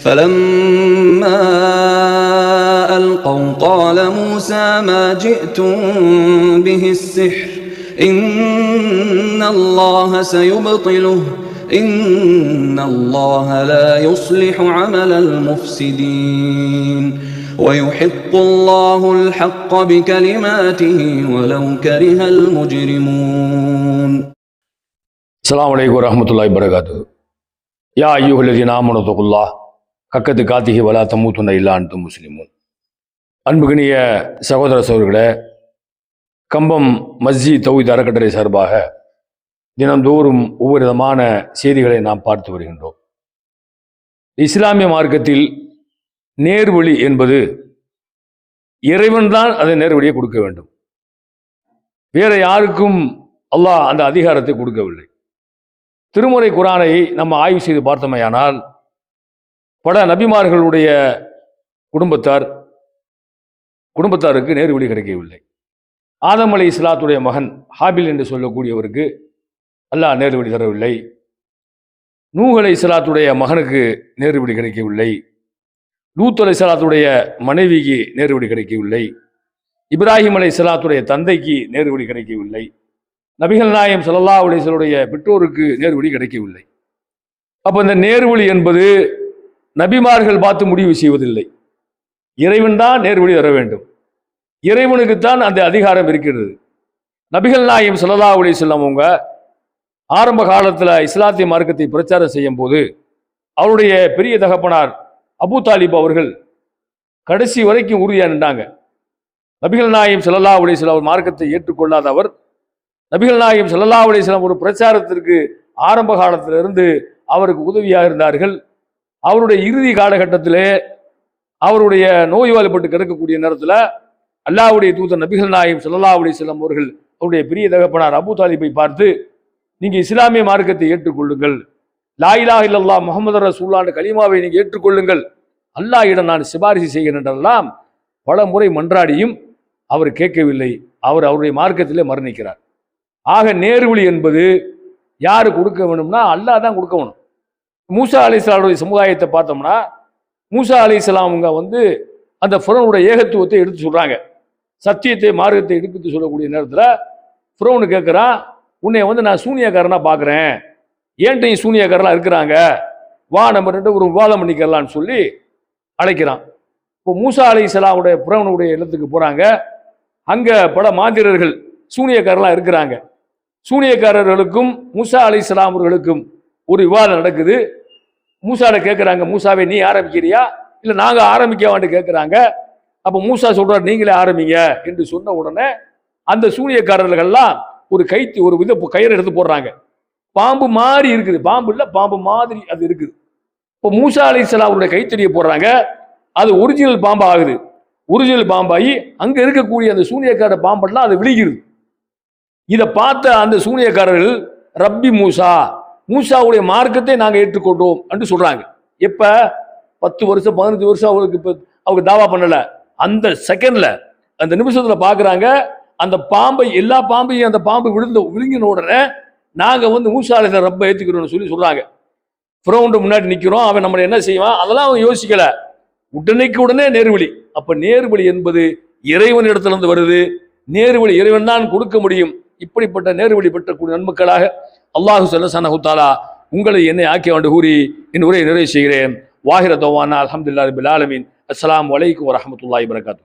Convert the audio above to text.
فلما ألقوا قال موسى ما جئتم به السحر إن الله سيبطله إن الله لا يصلح عمل المفسدين ويحق الله الحق بكلماته ولو كره المجرمون السلام عليكم ورحمة الله وبركاته. يا أيها الذين آمنوا اتقوا الله கக்கத்து காத்திகை வலா தமூத்துன இல்லான்ட்டு முஸ்லிமும் முஸ்லிமுன். அன்புகினிய சகோதர சோர்களே கம்பம் மஸ்ஜித் தொகுதி அறக்கட்டளை சார்பாக தினந்தோறும் ஒவ்வொரு விதமான செய்திகளை நாம் பார்த்து வருகின்றோம். இஸ்லாமிய மார்க்கத்தில் நேர்வழி என்பது இறைவன்தான் அதை நேர்வழியை கொடுக்க வேண்டும். வேற யாருக்கும் அல்லாஹ் அந்த அதிகாரத்தை கொடுக்கவில்லை. திருமுறை குரானை நம்ம ஆய்வு செய்து பார்த்தோமேயானால் பல நபிமார்களுடைய குடும்பத்தார் குடும்பத்தாருக்கு நேர்வழி கிடைக்கவில்லை. ஆதம் அலி இஸ்லாத்துடைய மகன் ஹாபில் என்று சொல்லக்கூடியவருக்கு அல்லாஹ் நேர்வழி தரவில்லை. நூஹ் அலை இஸ்லாத்துடைய மகனுக்கு நேர்வழி கிடைக்கவில்லை. லூத் அலை இஸ்லாத்துடைய மனைவிக்கு நேர்வழி கிடைக்கவில்லை. இப்ராஹிம் அலை இஸ்லாத்துடைய தந்தைக்கு நேர்வழி கிடைக்கவில்லை. நபிகள் நாயம் சல்லா அலிசலுடைய பெற்றோருக்கு நேர்வழி கிடைக்கவில்லை. அப்போ இந்த நேர்வழி என்பது நபிமார்கள் பார்த்து முடிவு செய்வதில்லை. இறைவன் தான் நேர்வழி வர வேண்டும். இறைவனுக்குத்தான் அந்த அதிகாரம் இருக்கிறது. நபிகள் நாயம் சொல்லதா அலைஹி செல்லம் அவங்க ஆரம்ப காலத்தில் இஸ்லாத்திய மார்க்கத்தை பிரச்சாரம் செய்யும் போது அவருடைய பெரிய தகப்பனார் அபூ தாலிப் அவர்கள் கடைசி வரைக்கும் உறுதியாக நின்றாங்க. நபிகள் நாயம் செல்லல்லா அலைஹி வஸல்லம் அவர் மார்க்கத்தை ஏற்றுக்கொள்ளாத அவர் நபிகள் நாயம் செல்லல்லா அலைஹி ஒரு பிரச்சாரத்திற்கு ஆரம்ப காலத்திலிருந்து அவருக்கு உதவியாக இருந்தார்கள். அவருடைய இறுதி காலகட்டத்திலே அவருடைய நோய்வாய்ப்பட்டு கிடக்கக்கூடிய நேரத்தில் அல்லாஹ்வுடைய தூதர் நபிகள் நாயகம் சல்லாவுடைய அலைஹி அவர்கள் அவருடைய பெரிய தகப்பனார் அபு தாலிபை பார்த்து நீங்கள் இஸ்லாமிய மார்க்கத்தை ஏற்றுக்கொள்ளுங்கள். லா இல்லல்லா முகமது ரசூல்லான ரசூலுல்லாஹ் கலிமாவை நீங்கள் ஏற்றுக்கொள்ளுங்கள். அல்லாஹிடம் நான் சிபாரிசு செய்கிறேன்றெல்லாம் பல முறை மன்றாடியும் அவர் கேட்கவில்லை. அவர் அவருடைய மார்க்கத்திலே மரணிக்கிறார். ஆக நேர்வழி என்பது யார் கொடுக்க வேணும்னா அல்லாஹ் தான் கொடுக்க வேணும். மூசா அலி அலிஸ்லாமுடைய சமுதாயத்தை பார்த்தோம்னா மூசா அலிஸ்லாமுங்க வந்து அந்த ஃபிரௌனுடைய ஏகத்துவத்தை எடுத்து சொல்கிறாங்க சத்தியத்தை மார்க்கத்தை எடுப்பித்து சொல்லக்கூடிய நேரத்தில் ஃபிரௌனு கேட்குறான் உன்னை வந்து நான் சூனியக்காரனாக பார்க்குறேன் ஏன்ட்டையும் சூனியக்காரலாம் இருக்கிறாங்க? வா நம்ம ரெண்டு ஒரு விவாதம் பண்ணிக்கலாம்னு சொல்லி அழைக்கிறான். இப்போ மூசா அலி இஸ்லாமுடைய புறவனுடைய இடத்துக்கு போகிறாங்க அங்கே பல மாந்திரர்கள் சூனியக்காரலாம் இருக்கிறாங்க. சூனியக்காரர்களுக்கும் மூசா அலி இஸ்லாமர்களுக்கும் ஒரு விவாதம் நடக்குது. மூசாட கேட்குறாங்க மூசாவை நீ ஆரம்பிக்கிறியா? இல்லை நாங்கள் ஆரம்பிக்கவான்ட்டு கேட்குறாங்க அப்போ மூசா சொல்கிறார் நீங்களே ஆரம்பிங்க. என்று சொன்ன உடனே அந்த சூனியக்காரர்கள்லாம் ஒரு கைத்து ஒரு வித கயிறு எடுத்து போடுறாங்க. பாம்பு மாதிரி இருக்குது. பாம்பு இல்லை பாம்பு மாதிரி அது இருக்குது. இப்போ மூசா அலி அவருடைய கைத்தடியை போடுறாங்க. அது ஒரிஜினல் பாம்பு ஆகுது ஒரிஜினல் பாம்பாகி அங்கே இருக்கக்கூடிய அந்த சூனியக்கார பாம்பெல்லாம் அது விழுகிறது. இதை பார்த்த அந்த சூனியக்காரர்கள் ரப்பி மூசா மூசாவுடைய மார்க்கத்தை நாங்கள் ஏற்றுக்கொண்டோம் என்று சொல்கிறாங்க இப்போ பத்து வருஷம் பதினஞ்சு வருஷம் அவங்களுக்கு இப்போ அவங்க தாவா பண்ணலை. அந்த செகண்டில் அந்த நிமிஷத்தில் பார்க்குறாங்க அந்த பாம்பை எல்லா பாம்பையும் அந்த பாம்பு விழுந்த விழுங்கின உடனே நாங்கள் வந்து மூசாலை ரப்ப ஏத்துக்கிறோம்னு சொல்லி சொல்கிறாங்க ஃப்ரௌண்டு முன்னாடி நிற்கிறோம் அவன் நம்மளை என்ன செய்வான்? அதெல்லாம் அவன் யோசிக்கலை. உடனேக்கு உடனே நேர்வழி. அப்போ நேர்வழி என்பது இறைவன் இருந்து வருது. நேர்வழி இறைவன் தான் கொடுக்க முடியும். இப்படிப்பட்ட நேர்வழி பெற்றக்கூடிய நன்மக்களாக அல்லாஹு சொல்ல சனஹுத்தாலா உங்களை என்னை ஆக்கிய வேண்டு கூறி என் உரையை நிறைவு செய்கிறேன். வாஹிர தோவானா அலமதுல்லா பிலாலமின் அஸ்லாம் வலைக்கு அலைக்கும் வரகாத்து